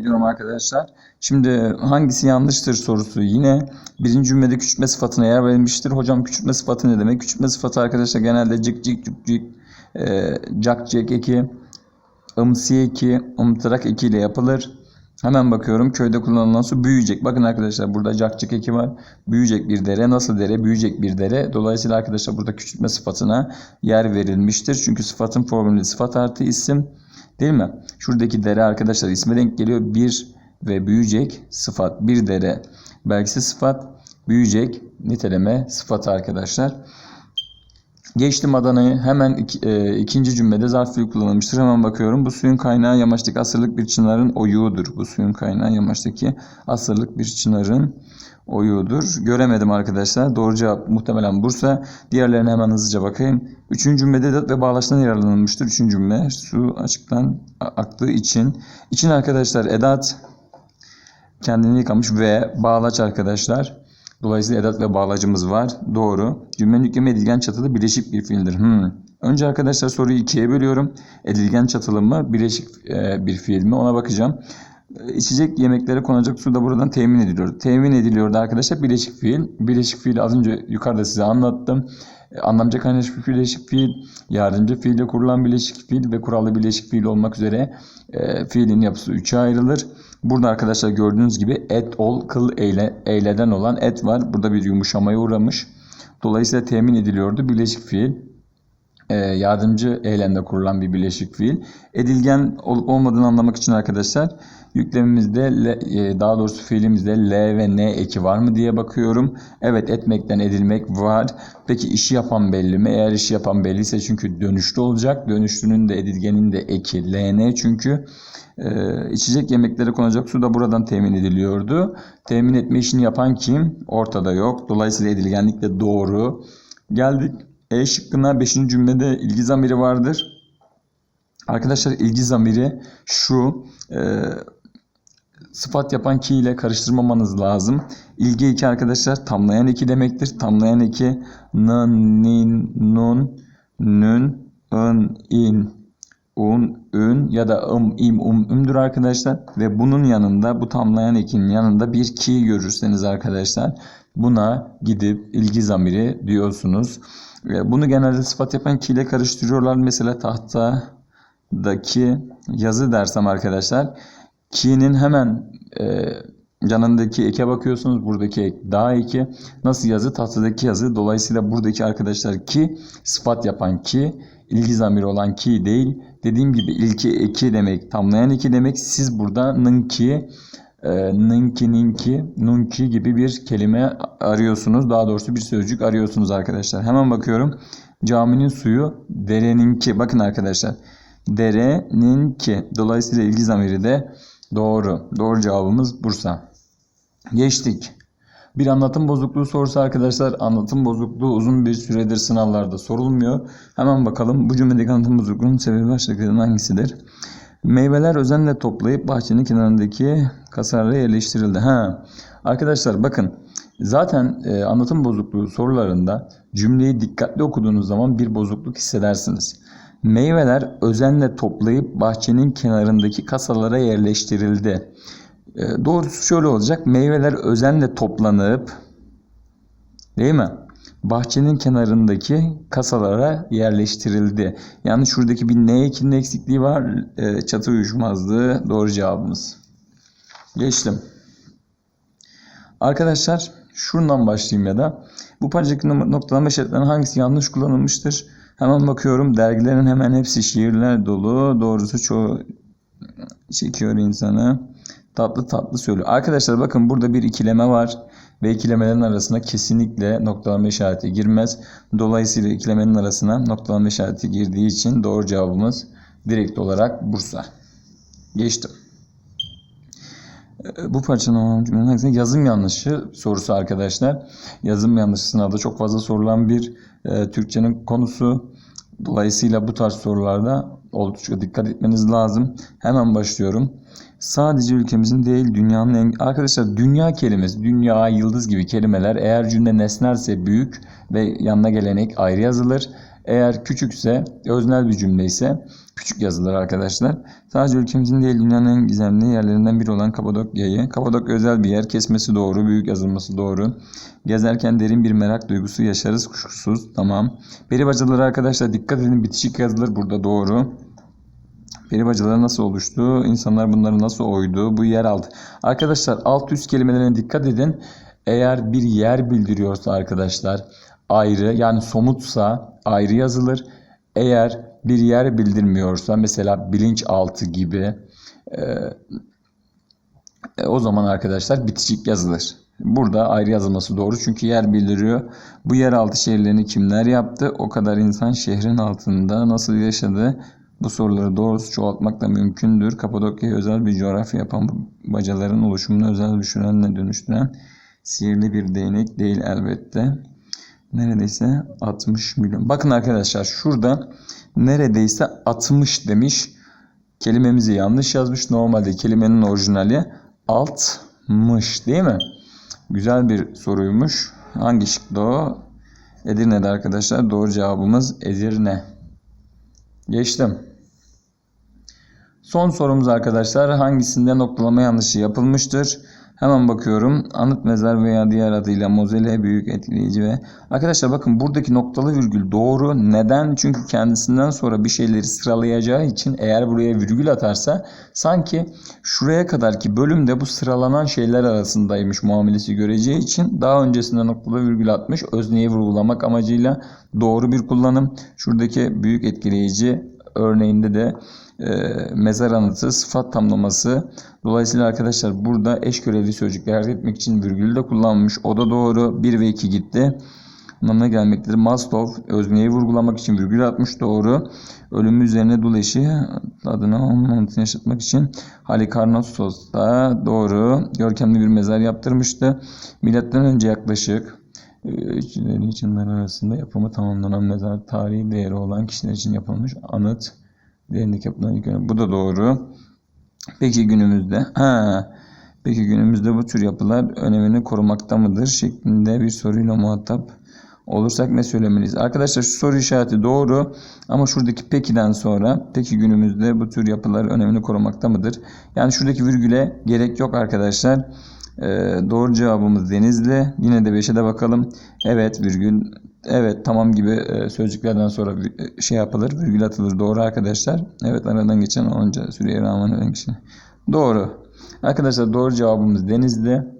ediyorum arkadaşlar. Şimdi hangisi yanlıştır sorusu yine birinci cümlede küçültme sıfatına yer verilmiştir. Hocam küçültme sıfatı ne demek? Küçültme sıfatı arkadaşlar genelde cık cık cık cık e, cak cek eki, ımsi eki, ımtırak eki ile yapılır. Hemen bakıyorum köyde kullanılan su büyüyecek. Bakın arkadaşlar burada cakçık eki var. Büyüyecek bir dere. Nasıl dere? Büyüyecek bir dere. Dolayısıyla arkadaşlar burada küçültme sıfatına yer verilmiştir. Çünkü sıfatın formülü sıfat artı isim. Değil mi? Şuradaki dere arkadaşlar isme denk geliyor. Bir ve büyüyecek sıfat. Bir dere belgisi sıfat. Büyüyecek niteleme sıfatı arkadaşlar. Geçtim Adana'yı. Hemen iki- e, ikinci cümlede zarf fiil kullanılmıştır. Hemen bakıyorum. Bu suyun kaynağı yamaçtaki asırlık bir çınarın oyuğudur. Bu suyun kaynağı yamaçtaki asırlık bir çınarın oyuğudur. Göremedim arkadaşlar. Doğru cevap muhtemelen Bursa. Diğerlerine hemen hızlıca bakayım. Üçüncü cümlede edat ve bağlaçtan yararlanılmıştır. Üçüncü cümle su açıktan aktığı için. İçin arkadaşlar edat kendini yıkamış ve bağlaç arkadaşlar. Dolayısıyla edat ve bağlacımız var. Doğru. Cümlenin yükleme edilgen çatılı bileşik bir fiildir. Hmm. Önce arkadaşlar soruyu ikiye bölüyorum. Edilgen çatılı mı, bileşik e, bir fiil mi ona bakacağım. E, İçecek yemeklere konacak su da buradan temin ediliyor. Temin ediliyordu arkadaşlar bileşik fiil. Bileşik fiil az önce yukarıda size anlattım. Anlamca kaynaşmış bir bileşik fiil, yardımcı fiille kurulan bileşik fiil ve kurallı bileşik fiil olmak üzere e, fiilin yapısı üçe ayrılır. Burada arkadaşlar gördüğünüz gibi et, ol, kıl, eyle, eyleden olan et var. Burada bir yumuşamaya uğramış. Dolayısıyla temin ediliyordu bileşik fiil. E, yardımcı eylemde kurulan bir bileşik fiil. Edilgen olup olmadığını anlamak için arkadaşlar yüklemimizde le- e, daha doğrusu fiilimizde L ve N eki var mı diye bakıyorum. Evet etmekten edilmek var. Peki işi yapan belli mi? Eğer işi yapan belliyse çünkü dönüşlü olacak. Dönüşlünün de edilgenin de eki LN çünkü ee, içecek yemeklere konacak su da buradan temin ediliyordu. Temin etme işini yapan kim? Ortada yok. Dolayısıyla edilgenlik de doğru. Geldik E şıkkına 5. cümlede ilgi zamiri vardır. Arkadaşlar ilgi zamiri şu e, sıfat yapan ki ile karıştırmamanız lazım. İlgi eki arkadaşlar tamlayan eki demektir. Tamlayan eki nın, nin, nun, nün, ın, in, un, ün ya da ım, im, um, ümdür arkadaşlar. Ve bunun yanında bu tamlayan ekinin yanında bir ki görürseniz arkadaşlar buna gidip ilgi zamiri diyorsunuz. E, Bunu genelde sıfat yapan ki ile karıştırıyorlar. Mesela tahtadaki yazı dersem arkadaşlar ki'nin hemen e, yanındaki eke bakıyorsunuz. Buradaki ek daha eki. Nasıl yazı? Tahtadaki yazı. Dolayısıyla buradaki arkadaşlar ki sıfat yapan ki ilgi zamiri olan ki değil. Dediğim gibi ilki eki demek, tamlayan eki demek. Siz burada nınki, e, nınki, ninki, nunki gibi bir kelime arıyorsunuz. Daha doğrusu bir sözcük arıyorsunuz arkadaşlar. Hemen bakıyorum. Caminin suyu dereninki. Bakın arkadaşlar. Dereninki. Dolayısıyla ilgi zamiri de doğru. Doğru cevabımız Bursa. Geçtik. Bir anlatım bozukluğu sorusu arkadaşlar. Anlatım bozukluğu uzun bir süredir sınavlarda sorulmuyor. Hemen bakalım bu cümledeki anlatım bozukluğunun sebebi başlıklarından hangisidir? Meyveler özenle toplayıp bahçenin kenarındaki kasarlara yerleştirildi. Ha. Arkadaşlar bakın zaten e, anlatım bozukluğu sorularında cümleyi dikkatli okuduğunuz zaman bir bozukluk hissedersiniz. Meyveler özenle toplayıp bahçenin kenarındaki kasalara yerleştirildi. E, doğrusu şöyle olacak. Meyveler özenle toplanıp değil mi? Bahçenin kenarındaki kasalara yerleştirildi. Yani şuradaki bir ne ekinin eksikliği var. E, çatı uyuşmazlığı doğru cevabımız. Geçtim. Arkadaşlar şuradan başlayayım ya da bu parçadaki noktalama işaretlerinin hangisi yanlış kullanılmıştır? Hemen bakıyorum. Dergilerin hemen hepsi şiirler dolu. Doğrusu çoğu çekiyor insanı. Tatlı tatlı söylüyor. Arkadaşlar bakın burada bir ikileme var. Ve ikilemelerin arasına kesinlikle noktalama işareti girmez. Dolayısıyla ikilemenin arasına noktalama işareti girdiği için doğru cevabımız direkt olarak Bursa. Geçtim. Ee, Bu parçanın cümlenin hangisinde yazım yanlışı sorusu arkadaşlar. Yazım yanlışı sınavda çok fazla sorulan bir e, Türkçenin konusu. Dolayısıyla bu tarz sorularda oldukça dikkat etmeniz lazım. Hemen başlıyorum. Sadece ülkemizin değil dünyanın en... Arkadaşlar dünya kelimesi, dünya, yıldız gibi kelimeler eğer cümle nesnerse büyük ve yanına gelen ek ayrı yazılır. Eğer küçükse, öznel bir cümle ise küçük yazılır arkadaşlar. Sadece ülkemizin değil dünyanın en gizemli yerlerinden biri olan Kapadokya'yı. Kapadokya özel bir yer. Kesmesi doğru, büyük yazılması doğru. Gezerken derin bir merak duygusu yaşarız kuşkusuz. Tamam. Peri bacaları arkadaşlar dikkat edin bitişik yazılır burada doğru. Peri bacaları nasıl oluştu? İnsanlar bunları nasıl oydu? Bu yer altı. Arkadaşlar alt üst kelimelerine dikkat edin. Eğer bir yer bildiriyorsa arkadaşlar ayrı yani somutsa ayrı yazılır. Eğer bir yer bildirmiyorsa mesela bilinçaltı gibi e, e, o zaman arkadaşlar bitişik yazılır. Burada ayrı yazılması doğru çünkü yer bildiriyor. Bu yeraltı şehirlerini kimler yaptı? O kadar insan şehrin altında nasıl yaşadı? Bu soruları doğrusu çoğaltmak da mümkündür. Kapadokya'ya özel bir coğrafya yapan bacaların oluşumunu özel düşürenle dönüştüren sihirli bir değnek değil elbette. Neredeyse 60 milyon. Bakın arkadaşlar şurada neredeyse 60 demiş. Kelimemizi yanlış yazmış. Normalde kelimenin orijinali 60 değil mi? Güzel bir soruymuş. Hangi şıkta o? Edirne'de arkadaşlar. Doğru cevabımız Edirne. Geçtim. Son sorumuz arkadaşlar. Hangisinde noktalama yanlışı yapılmıştır? Hemen bakıyorum. Anıt mezar veya diğer adıyla mozele büyük etkileyici ve arkadaşlar bakın buradaki noktalı virgül doğru. Neden? Çünkü kendisinden sonra bir şeyleri sıralayacağı için eğer buraya virgül atarsa sanki şuraya kadarki bölümde bu sıralanan şeyler arasındaymış muamelesi göreceği için daha öncesinde noktalı virgül atmış. Özneyi vurgulamak amacıyla doğru bir kullanım. Şuradaki büyük etkileyici örneğinde de e, mezar anıtı sıfat tamlaması. Dolayısıyla arkadaşlar burada eş görevli sözcükler elde etmek için virgülü de kullanmış. O da doğru. 1 ve 2 gitti. Anlamına gelmektedir. Mastov özneyi vurgulamak için virgül atmış doğru. Ölümü üzerine dul eşi adına anıtını yaşatmak için Halikarnassos da doğru. Görkemli bir mezar yaptırmıştı. Milattan önce yaklaşık İçleri içinler arasında yapımı tamamlanan mezar tarihi değeri olan kişiler için yapılmış anıt değerindeki yapılan ilk önemli. Bu da doğru. Peki günümüzde ha, peki günümüzde bu tür yapılar önemini korumakta mıdır şeklinde bir soruyla muhatap olursak ne söylemeliyiz? Arkadaşlar şu soru işareti doğru ama şuradaki peki'den sonra peki günümüzde bu tür yapılar önemini korumakta mıdır? Yani şuradaki virgüle gerek yok arkadaşlar. Ee, doğru cevabımız Denizli. Yine de 5'e de bakalım. Evet virgül evet tamam gibi e, sözcüklerden sonra e, şey yapılır. Virgül atılır. Doğru arkadaşlar. Evet aradan geçen onca süreye rağmen ölen kişi. Doğru. Arkadaşlar doğru cevabımız Denizli.